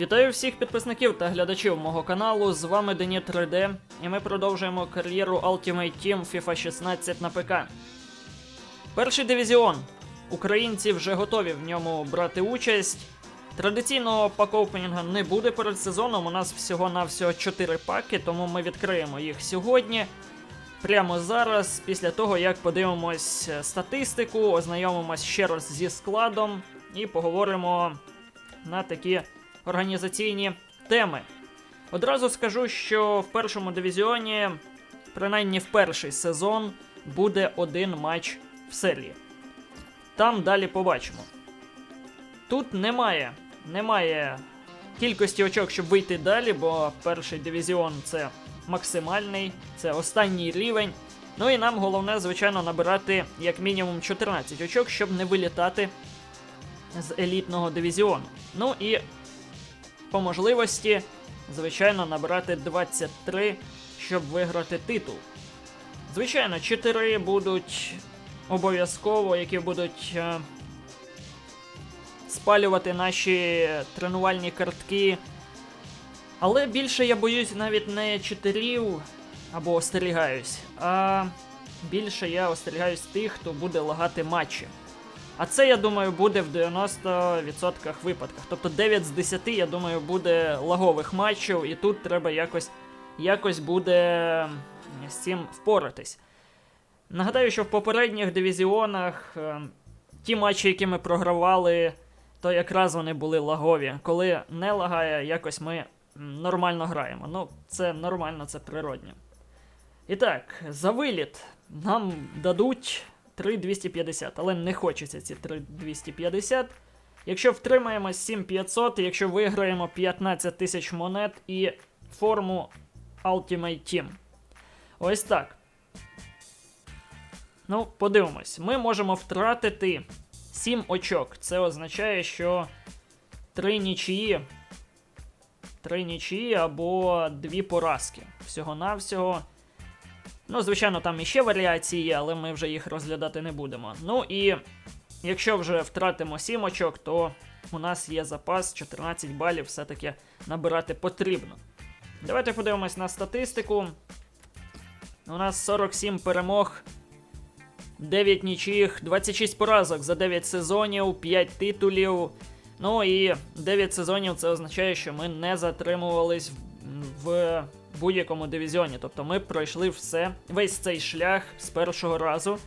Вітаю всіх підписників та глядачів мого каналу. З вами Дені 3D, і ми продовжуємо кар'єру Ultimate Team FIFA 16 на ПК. Перший дивізіон. Українці вже готові в ньому брати участь. Традиційного пак-опенінга не буде перед сезоном. У нас всього-навсього 4 паки, тому ми відкриємо їх сьогодні. Прямо зараз, після того, як подивимось статистику, ознайомимось ще раз зі складом і поговоримо на такі організаційні теми. Одразу скажу, що в першому дивізіоні, принаймні в перший сезон, буде один матч в серії. Там далі побачимо. Тут немає, немає кількості очок, щоб вийти далі, бо перший дивізіон це максимальний, це останній рівень. Ну і нам головне, звичайно, набирати як мінімум 14 очок, щоб не вилітати з елітного дивізіону. Ну і по можливості, звичайно, набрати 23, щоб виграти титул. Звичайно, 4 будуть обов'язково, які будуть е, спалювати наші тренувальні картки. Але більше я боюсь навіть не читерів або остерігаюсь, а більше я остерігаюсь тих, хто буде лагати матчі. А це, я думаю, буде в 90% випадках. Тобто 9 з 10, я думаю, буде лагових матчів, і тут треба якось, якось буде з цим впоратись. Нагадаю, що в попередніх дивізіонах е, ті матчі, які ми програвали, то якраз вони були лагові. Коли не лагає, якось ми нормально граємо. Ну, це нормально, це природньо. І так, за виліт нам дадуть 3250, але не хочеться ці 3250. Якщо втримаємо 7500, якщо виграємо 15 тисяч монет і форму Ultimate Team. Ось так. Ну, подивимось. Ми можемо втратити 7 очок. Це означає, що 3 нічиї. 3 нічиї або 2 поразки. Всього-навсього. Ну, звичайно, там іще варіації є, але ми вже їх розглядати не будемо. Ну і якщо вже втратимо 7 очок, то у нас є запас 14 балів все-таки набирати потрібно. Давайте подивимось на статистику. У нас 47 перемог, 9 нічиїх, 26 поразок за 9 сезонів, 5 титулів. Ну і 9 сезонів це означає, що ми не затримувались в будь-якому дивізіоні. Тобто ми пройшли все, весь цей шлях з першого разу.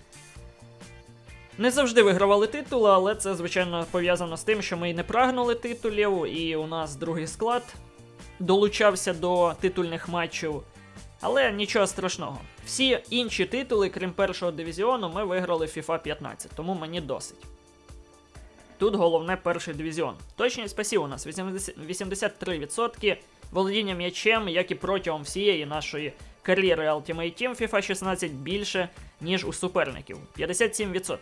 Не завжди вигравали титули, але це, звичайно, пов'язано з тим, що ми і не прагнули титулів, і у нас другий склад долучався до титульних матчів. Але нічого страшного. Всі інші титули, крім першого дивізіону, ми виграли FIFA 15, тому мені досить. Тут головне перший дивізіон. Точність пасів у нас 83%. Володіння м'ячем, як і протягом всієї нашої кар'єри Ultimate Team FIFA 16 більше, ніж у суперників 57%.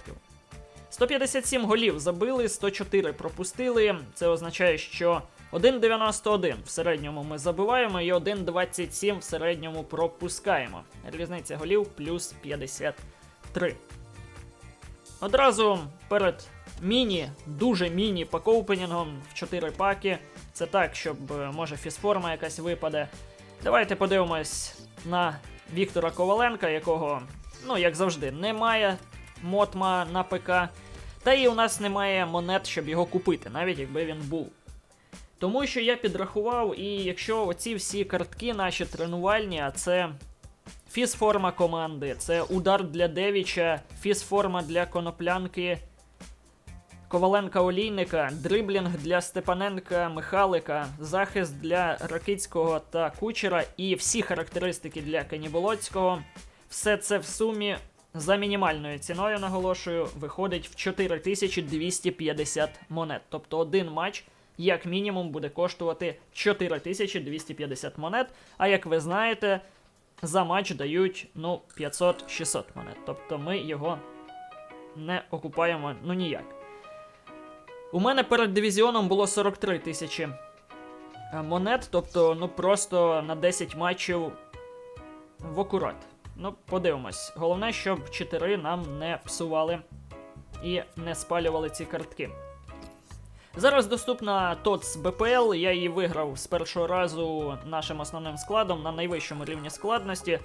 157 голів забили, 104 пропустили. Це означає, що 1,91 в середньому ми забиваємо і 1,27 в середньому пропускаємо. Різниця голів плюс 53. Одразу перед міні, дуже міні пакоупенінгом в 4 паки. Це так, щоб е, може фізформа якась випаде. Давайте подивимось на Віктора Коваленка, якого, ну як завжди, немає мотма на ПК. Та і у нас немає монет, щоб його купити, навіть якби він був. Тому що я підрахував, і якщо оці всі картки наші тренувальні, а це фізформа команди, це удар для Девіча, фізформа для коноплянки. Коваленка Олійника, дриблінг для Степаненка Михалика, захист для Ракицького та Кучера і всі характеристики для Каніболоцького. Все це в сумі за мінімальною ціною, наголошую, виходить в 4250 монет. Тобто один матч, як мінімум, буде коштувати 4250 монет. А як ви знаєте, за матч дають ну, 500-600 монет. Тобто ми його не окупаємо ну ніяк. У мене перед дивізіоном було 43 тисячі е, монет, тобто, ну просто на 10 матчів в акурат. Ну, подивимось. Головне, щоб 4 нам не псували і не спалювали ці картки. Зараз доступна ТОЦ БПЛ, я її виграв з першого разу нашим основним складом на найвищому рівні складності.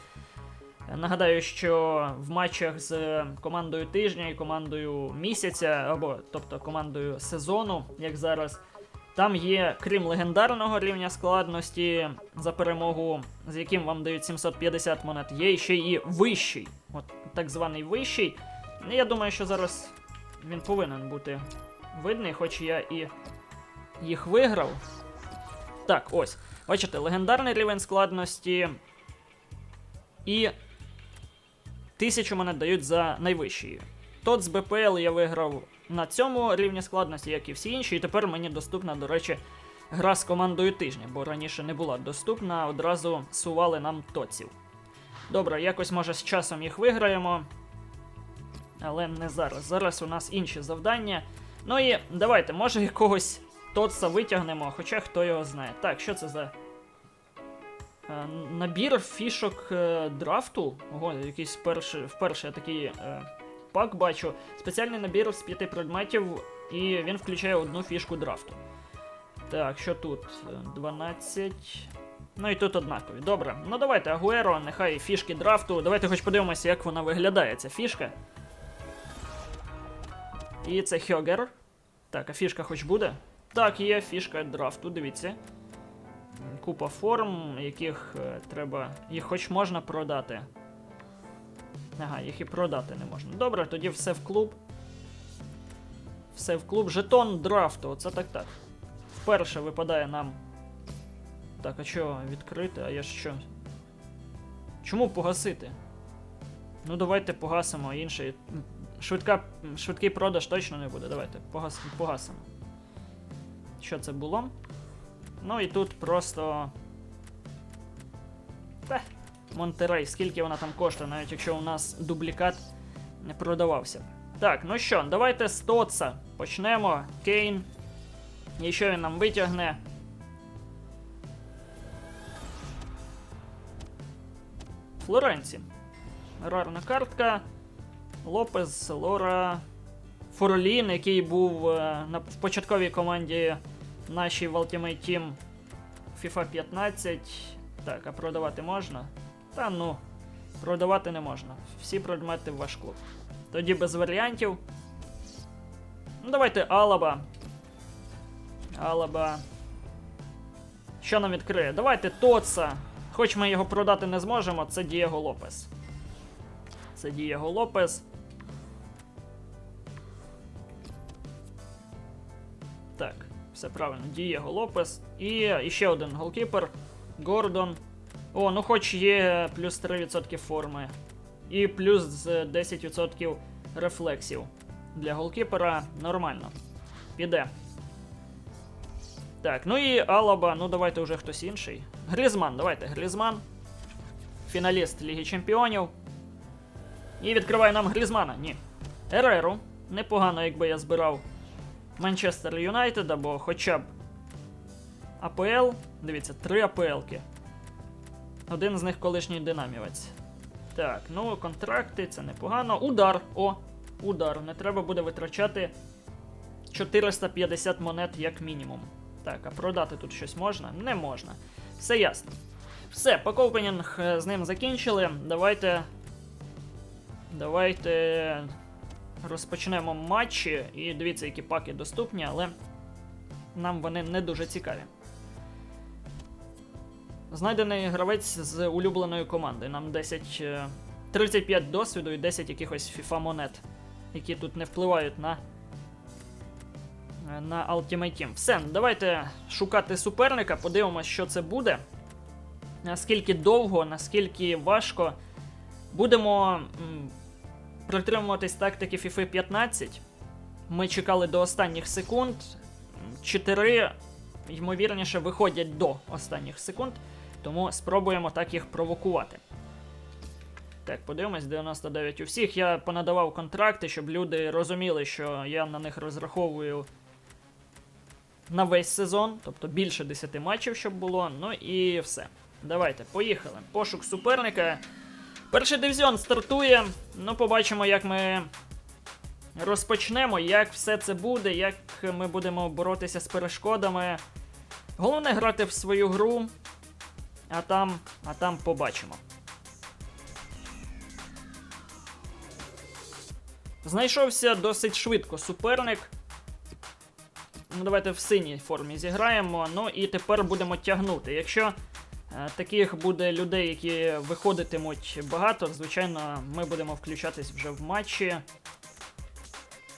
Нагадаю, що в матчах з командою тижня і командою місяця, або тобто командою сезону, як зараз, там є, крім легендарного рівня складності за перемогу, з яким вам дають 750 монет, є ще і вищий, от так званий вищий. Я думаю, що зараз він повинен бути видний, хоч я і їх виграв. Так, ось. Бачите, легендарний рівень складності. І тисячу монет дають за найвищий. Тот з БПЛ я виграв на цьому рівні складності, як і всі інші, і тепер мені доступна, до речі, гра з командою тижня, бо раніше не була доступна, одразу сували нам тоців. Добре, якось може з часом їх виграємо. Але не зараз. Зараз у нас інші завдання. Ну і давайте, може якогось Тотса витягнемо, хоча хто його знає. Так, що це за. Е, набір фішок е, драфту. Ого, якийсь перший, вперше я такий е, пак бачу. Спеціальний набір з п'яти предметів, і він включає одну фішку драфту. Так, що тут? Е, 12. Ну і тут однакові. Добре. Ну давайте, Агуеро, нехай фішки драфту. Давайте хоч подивимося, як вона виглядає, ця фішка. І це Хьогер. Так, а фішка хоч буде? Так, є фішка драфту, дивіться. Купа форм, яких е, треба. Їх хоч можна продати. Ага, їх і продати не можна. Добре, тоді все в клуб. Все в клуб. Жетон драфту, оце так так. Вперше випадає нам. Так, а що відкрити? А я що? Чому погасити? Ну, давайте погасимо інший. Швидка, швидкий продаж точно не буде. Давайте погас, погасимо. Що це було? Ну і тут просто. Та, Монтерей, скільки вона там коштує, навіть якщо у нас дублікат не продавався. Так, ну що, давайте з Тотса почнемо. Кейн. І що він нам витягне? Флоренці. Рарна картка. Лопес, Лора, Форолін, який був е, на, в початковій команді нашій в Ultimate Team FIFA 15. Так, а продавати можна? Та ну, продавати не можна. Всі предмети в ваш клуб. Тоді без варіантів. Ну, давайте Алаба. Алаба. Що нам відкриє? Давайте Тоца. Хоч ми його продати не зможемо, це Дієго Лопес. Це Дієго Лопес. Так, все правильно. Дієго Лопес. І, ще один голкіпер. Гордон. О, ну хоч є плюс 3% форми. І плюс 10% рефлексів. Для голкіпера нормально. Піде. Так, ну і Алаба, ну давайте вже хтось інший. Грізман, давайте, Грізман. Фіналіст Ліги Чемпіонів. І відкриває нам Грізмана. Ні. Ереру. Непогано, якби я збирав Манчестер Юнайтед або хоча б АПЛ. Дивіться, три АПЛки. Один з них колишній динамівець. Так, ну контракти, це непогано. Удар. О, удар. Не треба буде витрачати 450 монет як мінімум. Так, а продати тут щось можна? Не можна. Все ясно. Все, пакопенінг е, з ним закінчили. Давайте. Давайте розпочнемо матчі. І дивіться, які паки доступні, але нам вони не дуже цікаві. Знайдений гравець з улюбленої команди. Нам 10, е, 35 досвіду і 10 якихось FIFA монет, які тут не впливають на, е, на Ultimate Team. Все, давайте шукати суперника, подивимося, що це буде. Наскільки довго, наскільки важко. Будемо притримуватись тактики FIFA 15. Ми чекали до останніх секунд. Чотири, ймовірніше, виходять до останніх секунд. Тому спробуємо так їх провокувати. Так, подивимось, 99 у всіх. Я понадавав контракти, щоб люди розуміли, що я на них розраховую на весь сезон, тобто більше 10 матчів, щоб було. Ну і все. Давайте, поїхали. Пошук суперника. Перший дивізіон стартує. Ну, побачимо, як ми розпочнемо, як все це буде, як ми будемо боротися з перешкодами. Головне грати в свою гру, а там, а там побачимо. Знайшовся досить швидко суперник. Ну, давайте в синій формі зіграємо. Ну і тепер будемо тягнути. Якщо таких буде людей, які виходитимуть багато, звичайно, ми будемо включатись вже в матчі.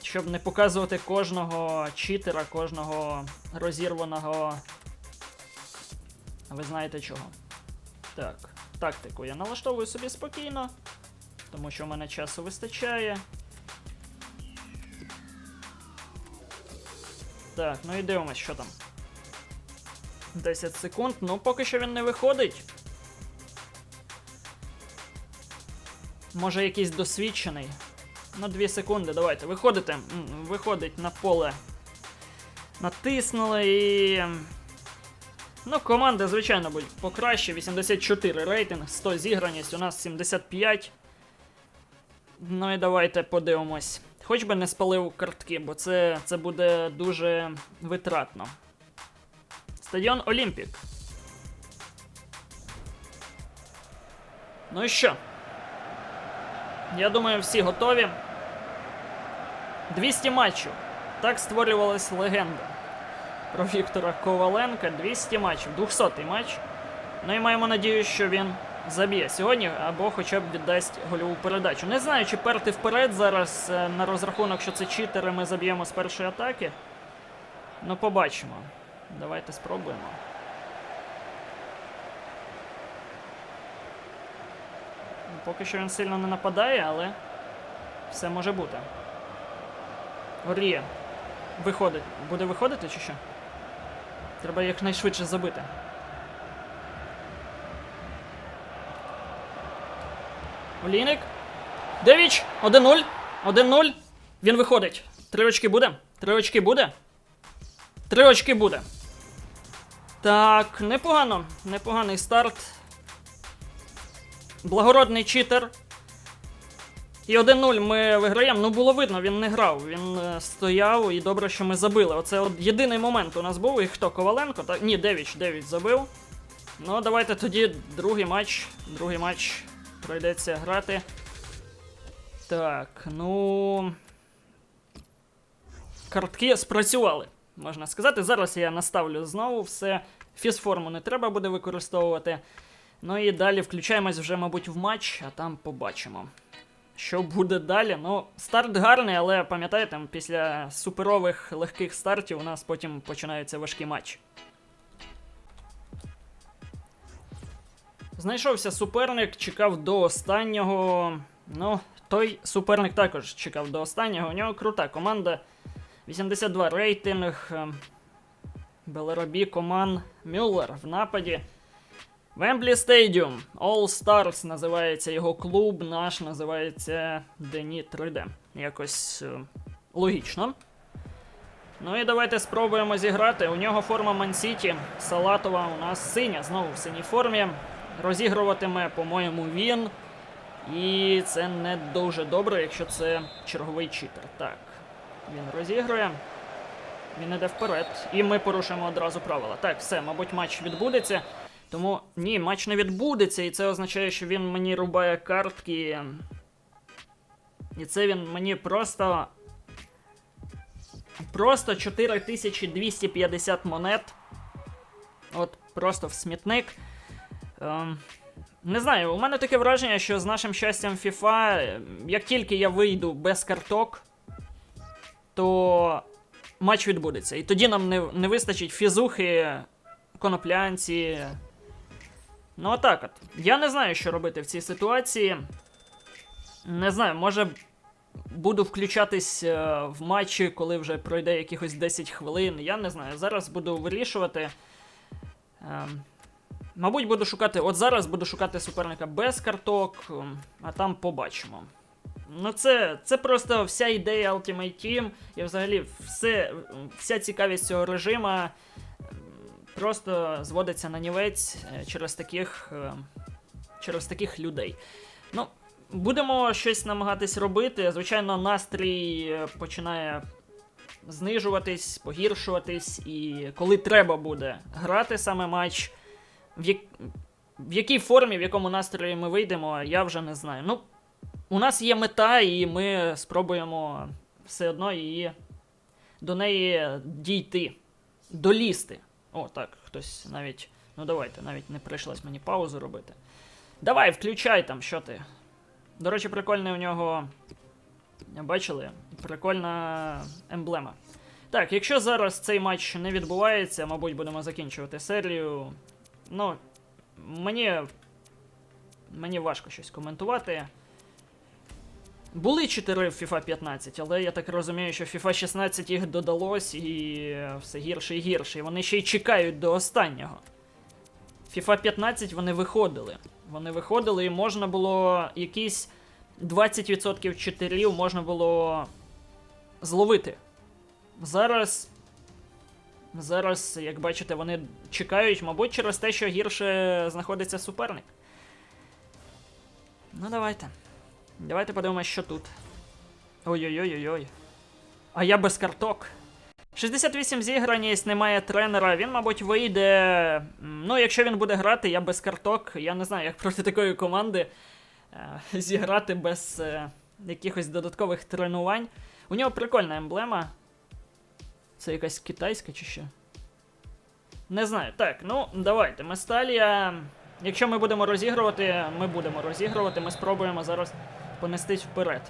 Щоб не показувати кожного читера, кожного розірваного. Ви знаєте чого. Так, тактику я налаштовую собі спокійно, тому що в мене часу вистачає. Так, ну і дивимось, що там. 10 секунд. Ну, поки що він не виходить. Може якийсь досвідчений. Ну, 2 секунди, давайте. Виходите. Виходить на поле. Натиснули і. Ну, команда, звичайно, будь покраще. 84 рейтинг, 100 зіграність, у нас 75. Ну і давайте подивимось. Хоч би не спалив картки, бо це, це буде дуже витратно. Стадіон Олімпік. Ну і що? Я думаю, всі готові. 200 матчів. Так створювалась легенда. Про Віктора Коваленка 200 матчів, 200-й матч. Ну і маємо надію, що він заб'є сьогодні або хоча б віддасть гольову передачу. Не знаю, чи перти вперед зараз е, на розрахунок, що це читери, ми заб'ємо з першої атаки. Ну, побачимо. Давайте спробуємо. Поки що він сильно не нападає, але все може бути. Оріє. Виходить. Буде виходити чи що? Треба якнайшвидше забити. Олійник. Девіч. 1-0. 1-0. Він виходить. Три очки буде? Три очки буде? Три очки буде. Так, непогано. Непоганий старт. Благородний читер. І 1-0 ми виграємо. Ну було видно, він не грав. Він е, стояв і добре, що ми забили. Оце от єдиний момент у нас був. І хто? Коваленко? Так? Ні, Девіч, Девіч забив. Ну, давайте тоді другий матч. Другий матч пройдеться грати. Так, ну. Картки спрацювали, можна сказати. Зараз я наставлю знову все. Фізформу не треба буде використовувати. Ну і далі включаємось вже, мабуть, в матч, а там побачимо. Що буде далі? Ну, старт гарний, але пам'ятаєте, після суперових легких стартів у нас потім починаються важкі матчі. Знайшовся суперник, чекав до останнього. Ну, той суперник також чекав до останнього. У нього крута команда. 82 рейтинг. ем, Белеробі Коман Мюллер в нападі. Вемблі Стадіум. All Stars називається його клуб, наш називається Дені 3D. Якось е, логічно. Ну і давайте спробуємо зіграти. У нього форма Мансіті, салатова, у нас синя, знову в синій формі. Розігруватиме, по-моєму, він. І це не дуже добре, якщо це черговий читер. Так, він розігрує. Він іде вперед. І ми порушуємо одразу правила. Так, все, мабуть, матч відбудеться. Тому ні, матч не відбудеться, і це означає, що він мені рубає картки. І це він мені просто. Просто 4250 монет. От, просто в смітник. Ем, не знаю, у мене таке враження, що з нашим щастям FIFA, як тільки я вийду без карток, то матч відбудеться. І тоді нам не, не вистачить фізухи, коноплянці. Ну, отак от. Я не знаю, що робити в цій ситуації. Не знаю, може буду включатись е, в матчі, коли вже пройде якихось 10 хвилин. Я не знаю. Зараз буду вирішувати. Ем, Мабуть, буду шукати. От зараз буду шукати суперника без карток, ем, а там побачимо. Ну, це, це просто вся ідея Ultimate Team, і взагалі все, вся цікавість цього режима просто зводиться на нівець е, через таких, е, через таких людей. Ну, будемо щось намагатись робити. Звичайно, настрій е, починає знижуватись, погіршуватись, і коли треба буде грати саме матч, в, як... в якій формі, в якому настрої ми вийдемо, я вже не знаю. Ну, у нас є мета, і ми спробуємо все одно її до неї дійти, долізти. О, так, хтось навіть. Ну давайте, навіть не прийшлось мені паузу робити. Давай, включай там, що ти. До речі, прикольний у нього. Бачили? Прикольна емблема. Так, якщо зараз цей матч не відбувається, мабуть, будемо закінчувати серію. Ну, мені. Мені важко щось коментувати. Були 4 в FIFA 15, але я так розумію, що в FIFA 16 їх додалось і все гірше і гірше. І вони ще й чекають до останнього. FIFA 15 вони виходили. Вони виходили, і можна було якісь 20% читерів можна було зловити. Зараз. Зараз, як бачите, вони чекають, мабуть, через те, що гірше знаходиться суперник. Ну, давайте. Давайте подивимося, що тут. Ой-ой-ой-ой-ой. А я без карток. 68 зіграність, немає тренера. Він, мабуть, вийде. Ну, якщо він буде грати, я без карток. Я не знаю, як проти такої команди е, зіграти без е, якихось додаткових тренувань. У нього прикольна емблема. Це якась китайська чи що? Не знаю. Так, ну давайте. Месталія. Якщо ми будемо розігрувати, ми будемо розігрувати, ми спробуємо зараз понестись вперед.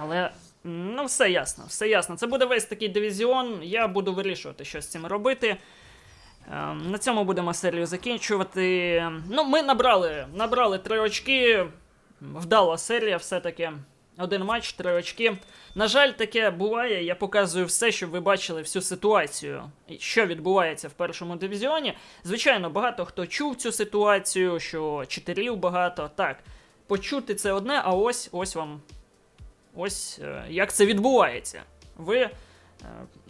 Але. Ну, все ясно, все ясно. Це буде весь такий дивізіон. Я буду вирішувати, що з цим робити. Ем, На цьому будемо серію закінчувати. Ну, ми набрали набрали три очки. Вдала серія, все-таки. Один матч, три очки. На жаль, таке буває. Я показую все, щоб ви бачили всю ситуацію, що відбувається в першому дивізіоні. Звичайно, багато хто чув цю ситуацію, що читерів багато. Так, почути це одне, а ось ось вам. Ось е, як це відбувається. Ви е,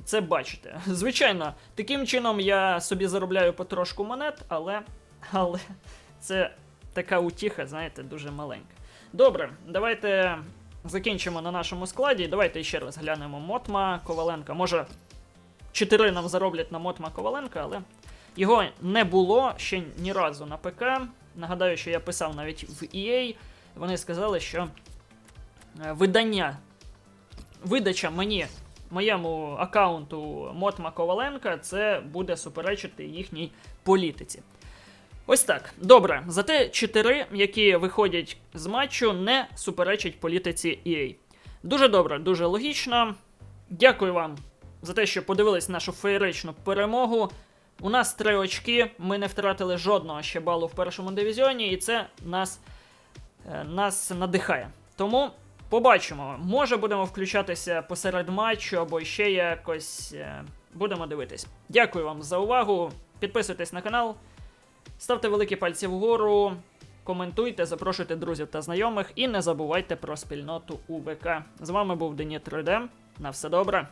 це бачите. Звичайно, таким чином я собі заробляю потрошку монет, але, але це така утіха, знаєте, дуже маленька. Добре, давайте закінчимо на нашому складі. Давайте ще раз глянемо Мотма Коваленка. Може, 4 нам зароблять на Мотма Коваленка, але його не було ще ні разу на ПК. Нагадаю, що я писав навіть в EA. Вони сказали, що е, видання, видача мені, моєму аккаунту Мотма Коваленка, це буде суперечити їхній політиці. Ось так. Добре. Зате чотири, які виходять з матчу, не суперечать політиці EA. Дуже добре, дуже логічно. Дякую вам за те, що подивились нашу феєричну перемогу. У нас три очки, ми не втратили жодного ще балу в першому дивізіоні, і це нас, нас надихає. Тому побачимо. Може будемо включатися посеред матчу або ще якось. е, Будемо дивитись. Дякую вам за увагу. Підписуйтесь на канал. Ставте великі пальці вгору, коментуйте, запрошуйте друзів та знайомих і не забувайте про спільноту УВК. З вами був Дені 3D. На все добре.